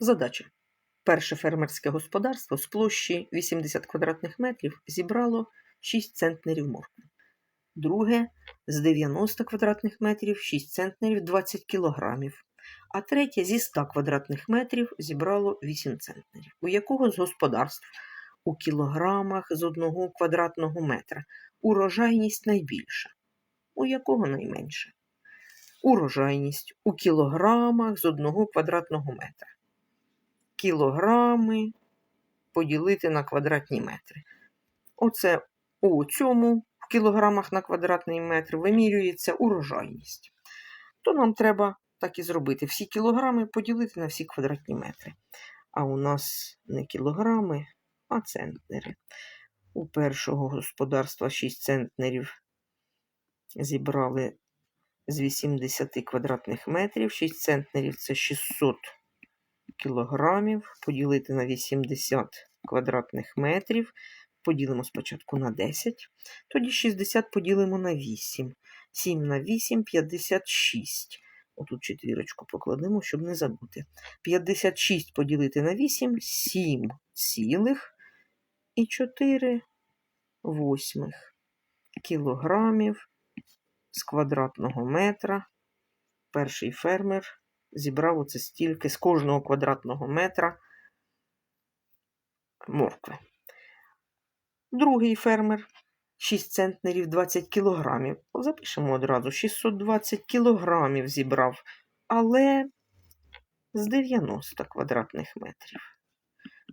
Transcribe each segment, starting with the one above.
Задача. Перше фермерське господарство з площі 80 квадратних метрів зібрало 6 центнерів моркви. Друге з 90 квадратних метрів 6 центнерів 20 кілограмів. А третє зі 100 квадратних метрів зібрало 8 центнерів. У якого з господарств у кілограмах з одного квадратного метра урожайність найбільша? У якого найменша? Урожайність у кілограмах з одного квадратного метра. Кілограми поділити на квадратні метри. Оце у цьому в кілограмах на квадратний метр вимірюється урожайність. То нам треба так і зробити. Всі кілограми поділити на всі квадратні метри. А у нас не кілограми, а центнери. У першого господарства 6 центнерів зібрали з 80 квадратних метрів. 6 центнерів це 600 кілограмів. Поділити на 80 квадратних метрів. Поділимо спочатку на 10. Тоді 60 поділимо на 8. 7 на 8 56. Отут четвірочку покладемо, щоб не забути. 56 поділити на 8 7 цілих і 4 восьмих кілограмів з квадратного метра. Перший фермер зібрав оце стільки з кожного квадратного метра моркви. Другий фермер 6 центнерів 20 кілограмів. Запишемо одразу 620 кілограмів зібрав, але з 90 квадратних метрів.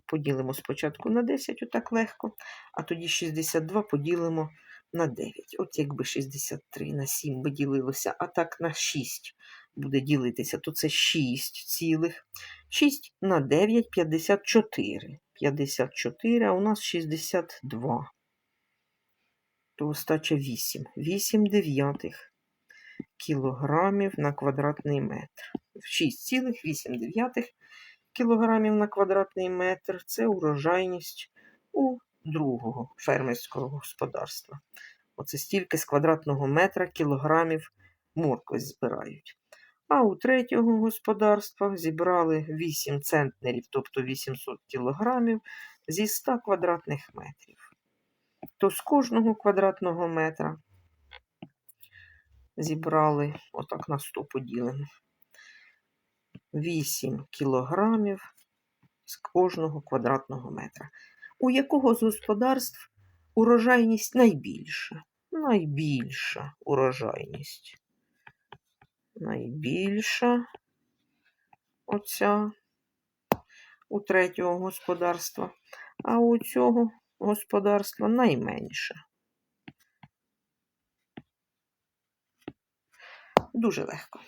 Поділимо спочатку на 10, отак легко, а тоді 62 поділимо на 9. От якби 63 на 7 би ділилося, а так на 6 буде ділитися, то це 6 цілих. 6 на 9 54. 54, а у нас 62. То остача 8. 8 дев'ятих кілограмів на квадратний метр. 6,8 дев'ятих кілограмів на квадратний метр це урожайність у другого фермерського господарства. Оце стільки з квадратного метра кілограмів моркви збирають. А у третього господарства зібрали 8 центнерів, тобто 800 кілограмів зі 100 квадратних метрів. То з кожного квадратного метра зібрали, отак на 100 поділимо, 8 кілограмів з кожного квадратного метра. У якого з господарств урожайність найбільша? Найбільша урожайність. Найбільша оця у третього господарства, а у цього господарства найменша. Дуже легко.